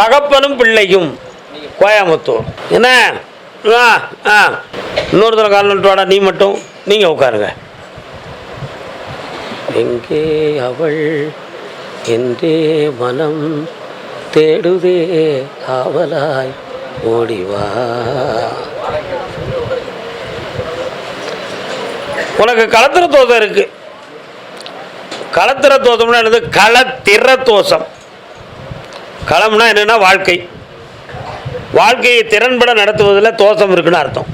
தகப்பனும் பிள்ளையும் கோயம்புத்தூர். என்ன? ஆ ஆ. இன்னொருத்தர கால் நட்டு நீ மட்டும். நீங்கள் உட்காருங்க. எங்கே அவள்? என்றே மனம் தேடுதே ஆவலாய் ஓடிவா. உனக்கு களத்திர தோசம் இருக்கு. களத்திர தோசம்னா என்னது? களத்திர தோசம். களம்னா என்னென்னா வாழ்க்கை. வாழ்க்கையை திறன்பட நடத்துவதில் தோஷம் இருக்குன்னு அர்த்தம்.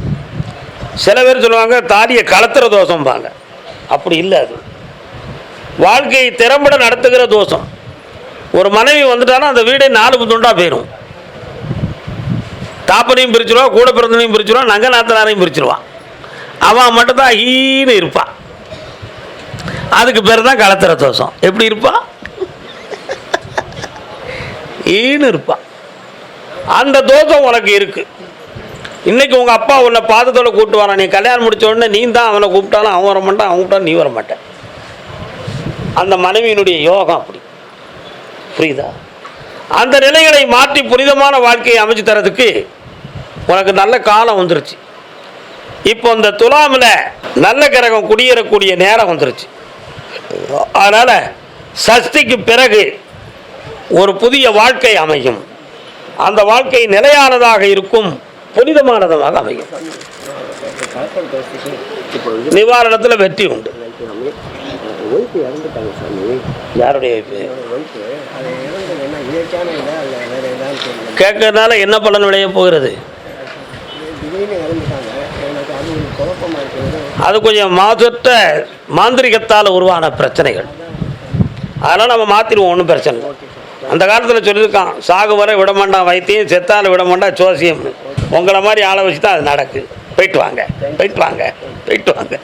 சில பேர் சொல்லுவாங்க தாலியை களத்திர தோஷம்பாங்க. அப்படி இல்லை அது. வாழ்க்கையை திறம்பட நடத்துகிற தோஷம். ஒரு மனைவி வந்துட்டானா அந்த வீடே நாலு துண்டாக போயிடும் தாப்பனையும் பிரிச்சிருவா கூட பிறந்தனையும் பிரிச்சிருவான் நங்க நாத்தனாரையும் பிரிச்சிருவான் அவன் மட்டும்தான் ஈன்னு இருப்பான் அதுக்கு பேர் தான் களத்திர தோஷம். எப்படி இருப்பான் ஈன்னு இருப்பான் அந்த தோஷம் உனக்கு இருக்குது இன்றைக்கி உங்கள் அப்பா உன்னை பாதத்தோடு கூப்பிட்டு வரான். நீ கல்யாணம் முடிச்ச உடனே நீ தான் அவனை கூப்பிட்டாலும் அவன் வர மாட்டான் அவன் கூப்பிட்டாலும் நீ வர மாட்டேன். அந்த மனைவியினுடைய யோகம் அப்படி. புரியுதா? அந்த நிலைகளை மாற்றி புனிதமான வாழ்க்கையை அமைச்சு தரதுக்கு உனக்கு நல்ல காலம் வந்துருச்சு. இப்போ இந்த துலாமில் நல்ல கிரகம் குடியேறக்கூடிய நேரம் வந்துருச்சு. அதனால் சஷ்டிக்கு பிறகு ஒரு புதிய வாழ்க்கை அமையும். அந்த வாழ்க்கை நிலையானதாக இருக்கும் புனிதமானதாக அமையும். நிவாரணத்தில் வெற்றி உண்டு. யாருடைய கேட்கறதுனால என்ன பலன் விளைய போகிறது? அது கொஞ்சம் மாசற்ற மாந்திரிகத்தால் உருவான பிரச்சனைகள். அதெல்லாம் நம்ம மாற்றிடுவோம் ஒன்றும் பிரச்சனை இல்லை. அந்த காலத்தில் சொல்லியிருக்கான் சாகு வரை விட மாட்டான் வைத்தியம் செத்தால விட மாட்டான் ஜோசியம். உங்களை மாதிரி ஆளை வச்சு தான் அது நடக்குது போயிட்டு வாங்க போயிட்டு வாங்க போயிட்டு வாங்க.